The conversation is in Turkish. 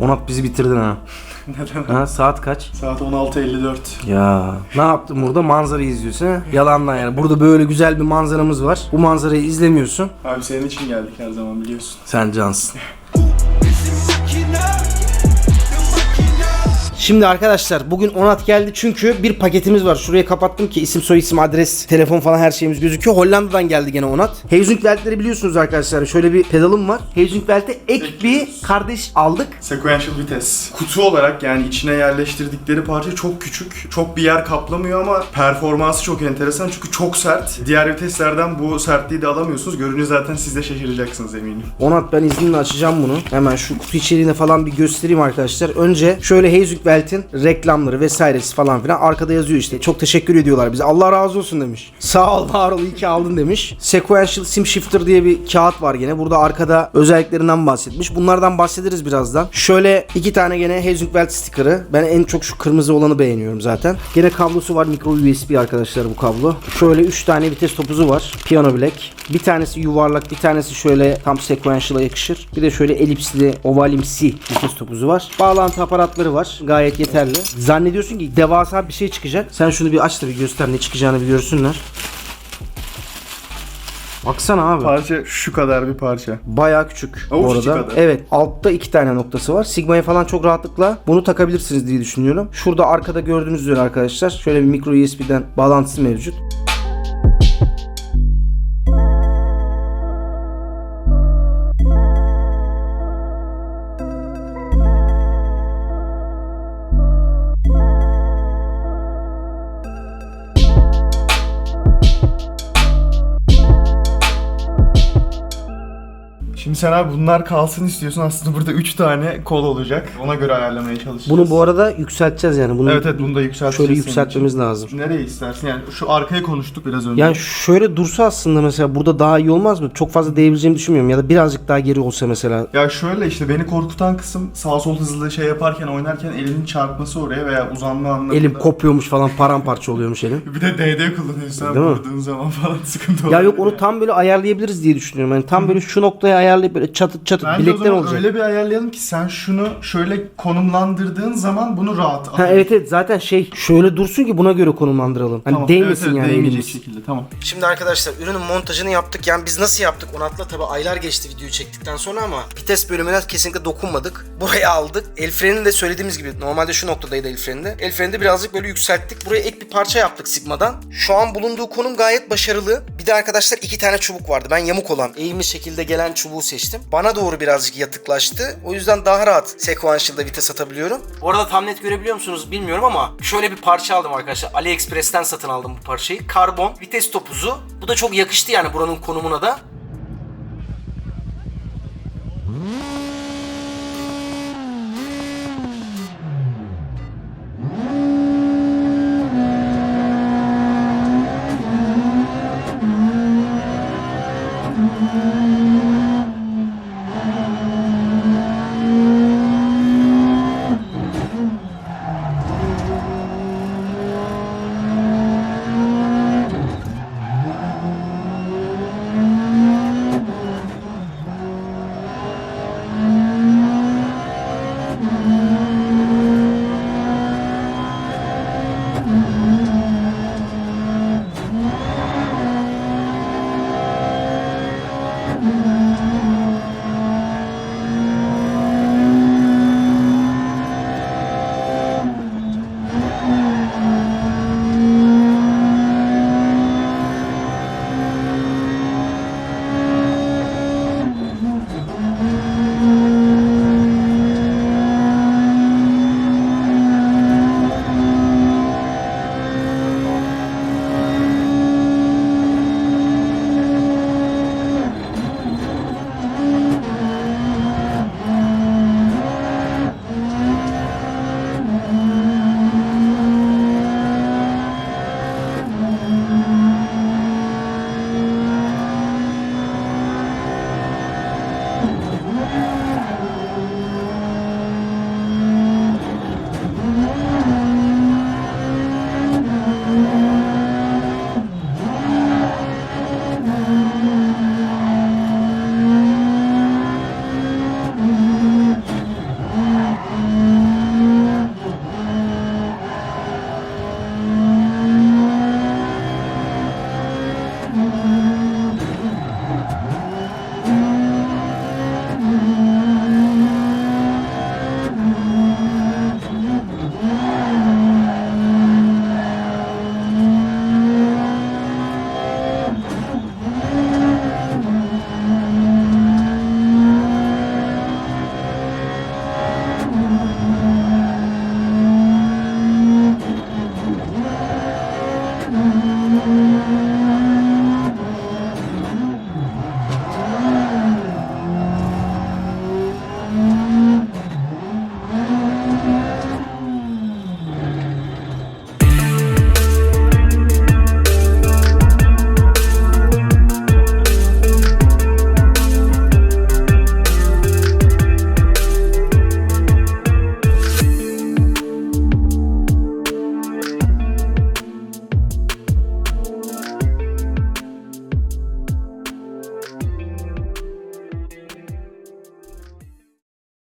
Onat bizi bitirdin ha. Neden? ha saat kaç? Saat 16.54. Ya ne yaptın burada? Manzarayı izliyorsun ha? Yalandan yani. Burada böyle güzel bir manzaramız var. Bu manzarayı izlemiyorsun. Abi senin için geldik her zaman biliyorsun. Sen cansın. Şimdi arkadaşlar bugün Onat geldi çünkü bir paketimiz var. Şuraya kapattım ki isim soy isim adres telefon falan her şeyimiz gözüküyor. Hollanda'dan geldi gene Onat. Heizung Welt'leri biliyorsunuz arkadaşlar. Şöyle bir pedalım var. Heizung Welt'e ek bir kardeş aldık. Sequential vites. Kutu olarak yani içine yerleştirdikleri parça çok küçük. Çok bir yer kaplamıyor ama performansı çok enteresan çünkü çok sert. Diğer viteslerden bu sertliği de alamıyorsunuz. Görünce zaten siz de şaşıracaksınız eminim. Onat ben izninle açacağım bunu. Hemen şu kutu içeriğine falan bir göstereyim arkadaşlar. Önce şöyle Heizung Welt'in reklamları vesairesi falan filan arkada yazıyor işte. Çok teşekkür ediyorlar bize. Allah razı olsun demiş. Sağ ol var ol iyi ki aldın demiş. Sequential Sim Shifter diye bir kağıt var gene. Burada arkada özelliklerinden bahsetmiş. Bunlardan bahsederiz birazdan. Şöyle iki tane gene Heizung Welt sticker'ı. Ben en çok şu kırmızı olanı beğeniyorum zaten. Gene kablosu var micro USB arkadaşlar bu kablo. Şöyle 3 tane vites topuzu var. Piano Black. Bir tanesi yuvarlak, bir tanesi şöyle tam sequential'a yakışır. Bir de şöyle elipsli, ovalimsi vites topuzu var. Bağlantı aparatları var. Gayet yeterli. Zannediyorsun ki devasa bir şey çıkacak. Sen şunu bir aç da bir göster ne çıkacağını bir görsünler. Baksana abi. Parça şu kadar bir parça. Bayağı küçük bu Avuç içi arada. kadar. Evet altta iki tane noktası var. Sigma'ya falan çok rahatlıkla bunu takabilirsiniz diye düşünüyorum. Şurada arkada gördüğünüz üzere arkadaşlar şöyle bir micro USB'den bağlantısı mevcut. Şimdi sen abi bunlar kalsın istiyorsun. Aslında burada 3 tane kol olacak. Ona göre ayarlamaya çalışacağız. Bunu bu arada yükselteceğiz yani. Bunu Evet evet bunu da yükselteceğiz. şöyle yükseltmemiz lazım. Nereye istersin? Yani şu arkaya konuştuk biraz önce. Yani şöyle dursa aslında mesela burada daha iyi olmaz mı? Çok fazla değebileceğimi düşünmüyorum. Ya da birazcık daha geri olsa mesela. Ya şöyle işte beni korkutan kısım sağ sol hızlı şey yaparken oynarken elinin çarpması oraya veya uzanma anlamında. Elim kopuyormuş falan paramparça oluyormuş elim. Bir de DD mi? vurduğun zaman falan sıkıntı Ya oluyor. yok onu tam böyle ayarlayabiliriz diye düşünüyorum. Yani tam böyle şu noktaya ayarlayıp böyle çatıt çatıt Bence o bilekler zaman olacak. öyle bir ayarlayalım ki sen şunu şöyle konumlandırdığın zaman bunu rahat Ha evet evet zaten şey şöyle dursun ki buna göre konumlandıralım. Hani Tamam, değmesin evet, evet, yani değmeyecek elimiz. şekilde tamam. Şimdi arkadaşlar ürünün montajını yaptık. Yani biz nasıl yaptık? Onat'la tabi aylar geçti videoyu çektikten sonra ama vites bölümüne kesinlikle dokunmadık. Buraya aldık. El frenini de söylediğimiz gibi normalde şu noktadaydı el freni de. El freni de birazcık böyle yükselttik. Buraya ek bir parça yaptık Sigma'dan. Şu an bulunduğu konum gayet başarılı. Bir de arkadaşlar iki tane çubuk vardı. Ben yamuk olan, eğimli şekilde gelen çubuğu seçtim. Bana doğru birazcık yatıklaştı. O yüzden daha rahat sequential'da vites atabiliyorum. Bu arada tam net görebiliyor musunuz bilmiyorum ama şöyle bir parça aldım arkadaşlar. AliExpress'ten satın aldım bu parçayı. Karbon, vites topuzu. Bu da çok yakıştı yani buranın konumuna da.